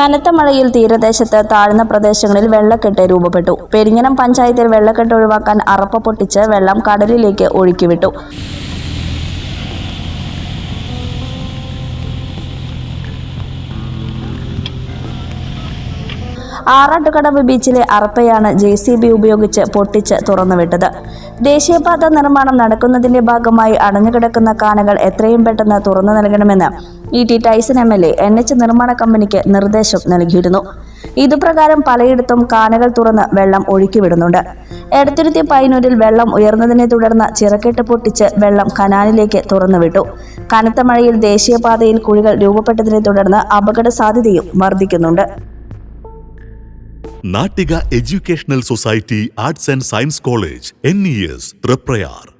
കനത്ത മഴയിൽ തീരദേശത്ത് താഴ്ന്ന പ്രദേശങ്ങളിൽ വെള്ളക്കെട്ട് രൂപപ്പെട്ടു. പെരിങ്ങനം പഞ്ചായത്തിൽ വെള്ളക്കെട്ട് ഒഴിവാക്കാൻ അറപ്പ പൊട്ടിച്ച് വെള്ളം കടലിലേക്ക് ഒഴുക്കിവിട്ടു. ആറാട്ടുകടവ് ബീച്ചിലെ അറപ്പയാണ് ജെ സി ബി ഉപയോഗിച്ച് പൊട്ടിച്ച് തുറന്നുവിട്ടത്. ദേശീയപാത നിർമ്മാണം നടക്കുന്നതിന്റെ ഭാഗമായി അടഞ്ഞുകിടക്കുന്ന കാനകൾ എത്രയും പെട്ടെന്ന് തുറന്നു നൽകണമെന്ന് E T Tyson M L A N H നിർമ്മാണ കമ്പനിക്ക് നിർദ്ദേശം നൽകിയിരുന്നു. ഇതുപ്രകാരം പലയിടത്തും കാനകൾ തുറന്ന് വെള്ളം ഒഴുക്കിവിടുന്നുണ്ട്. എടത്തുരുത്തി പൈനൂരിൽ വെള്ളം ഉയർന്നതിനെ തുടർന്ന് ചിറക്കെട്ട് പൊട്ടിച്ച് വെള്ളം കനാലിലേക്ക് തുറന്നുവിട്ടു. കനത്ത മഴയിൽ ദേശീയപാതയിൽ കുഴികൾ രൂപപ്പെട്ടതിനെ തുടർന്ന് അപകട സാധ്യതയും വർദ്ധിക്കുന്നുണ്ട്. Nattika educational society arts and science college N E S Triprayar.